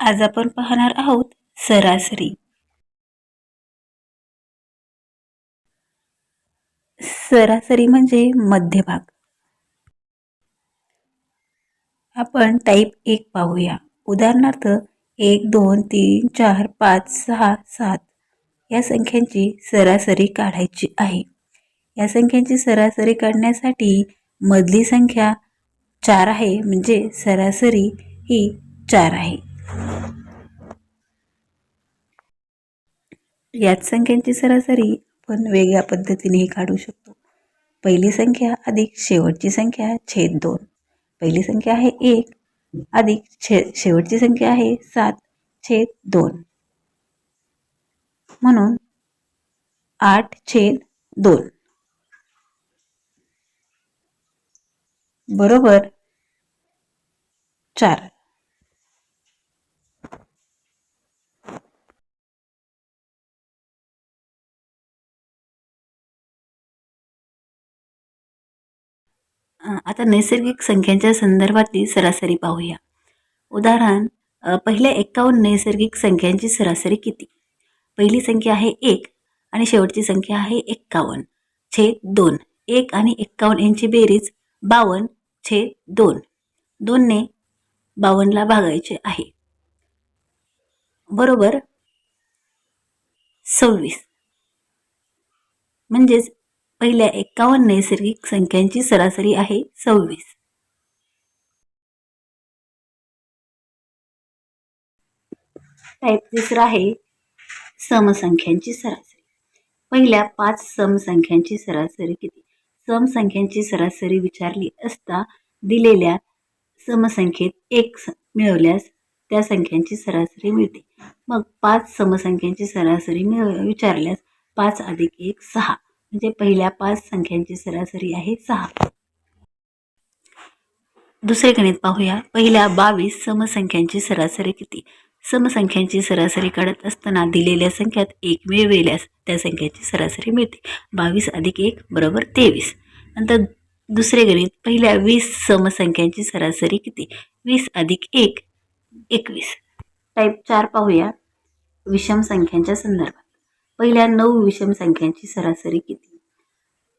आज आपण पाहणार आहोत सरासरी. सरासरी म्हणजे मध्यभाग. आपण टाईप एक पाहूया. उदाहरणार्थ एक दोन तीन चार पाच सहा सात. या संख्यांची सरासरी काढायची आहे. या संख्यांची सरासरी काढण्यासाठी मधली संख्या चार आहे म्हणजे सरासरी ही चार आहे. याच संख्यांची सरासरी आपण वेगळ्या पद्धतीनेही काढू शकतो. पहिली संख्या अधिक शेवटची संख्या छेद दोन. पहिली संख्या आहे एक अधिक छे शेवटची संख्या आहे सात छेद दोन. म्हणून आठ छेद दोन. बरोबर चार. आता नैसर्गिक संख्यांच्या संदर्भातली सरासरी पाहूया. उदाहरण पहिल्या एकावन्न नैसर्गिक संख्यांची सरासरी किती? पहिली संख्या आहे एक आणि शेवटची संख्या आहे एक्कावन्न. छेद दोन. एक आणि एक्कावन्न यांची बेरीज बावन्न छेद दोन. दोनने बावन्नला भागायचे आहे. बरोबर? सव्वीस. म्हणजेच पहिल्या एक्कावन्न नैसर्गिक संख्यांची सरासरी आहे सव्वीस. टाईप तिसरा आहे समसंख्यांची सरासरी. पहिल्या पाच समसंख्यांची सरासरी किती? समसंख्यांची सरासरी विचारली असता दिलेल्या समसंख्येत एक मिळवल्यास त्या संख्यांची सरासरी मिळते. मग पाच समसंख्यांची सरासरी मिळ विचारल्यास पाच अधिक एक सहा. म्हणजे पहिल्या पाच संख्यांची सरासरी आहे सहा. दुसरे गणित पाहूया. पहिल्या बावीस समसंख्यांची सरासरी किती? समसंख्यांची सरासरी काढत असताना दिलेल्या संख्यात एक मिळविल्यास त्या संख्येची सरासरी मिळते. बावीस अधिक एक बरोबर तेवीस. नंतर दुसरे गणित पहिल्या वीस समसंख्यांची सरासरी किती? वीस अधिक एक एकवीस. टाईप चार पाहूया. विषम संख्यांच्या संदर्भात. पहिल्या नऊ विषम संख्यांची सरासरी किती?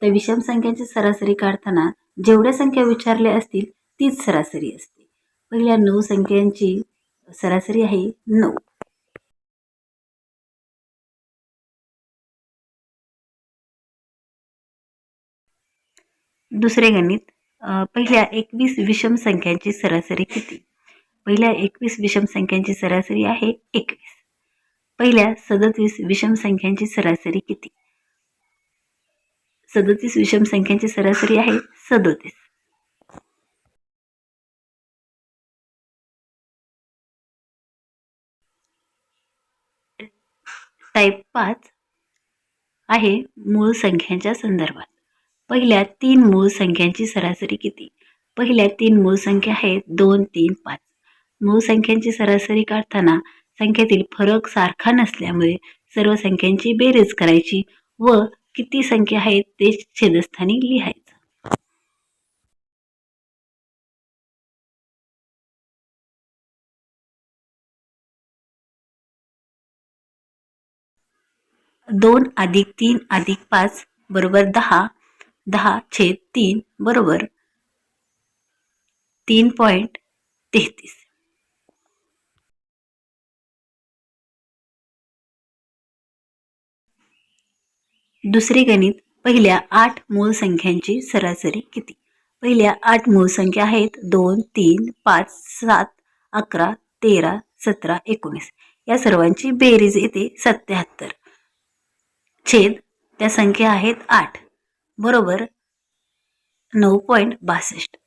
तर विषम संख्यांची सरासरी काढताना जेवढ्या संख्या विचारल्या असतील तीच सरासरी असते. पहिल्या नऊ संख्यांची सरासरी आहे नऊ. दुसरे गणित पहिल्या एकवीस विषम संख्यांची सरासरी किती? पहिल्या एकवीस विषम संख्यांची सरासरी आहे एकवीस. पहिल्या सदतीस विषम संख्यांची सरासरी किती? सदतीस विषम संख्यांची सरासरी आहे सदोतीस. टाईप पाच आहे मूळ संख्यांच्या संदर्भात. पहिल्या तीन मूळ संख्यांची सरासरी किती? पहिल्या तीन मूळ संख्या आहेत दोन तीन पाच. मूळ संख्यांची सरासरी काढताना संख्येतील फरक सारखा नसल्यामुळे सर्व संख्यांची बेरीज करायची व किती संख्या आहेत ते छेदस्थानी लिहायचं. दोन अधिक तीन अधिक पाच बरोबर दहा दहा छेद तीन बरोबर तीन पॉईंट तेहतीस. दुसरे गणित पहिल्या आठ मूळ संख्यांची सरासरी किती? पहिल्या आठ मूळ संख्या आहेत दोन तीन पाच सात अकरा तेरा सतरा एकोणीस. या सर्वांची बेरीज येते सत्याहत्तर. छेद त्या संख्या आहेत आठ. बरोबर नऊ पॉईंट बासष्ट.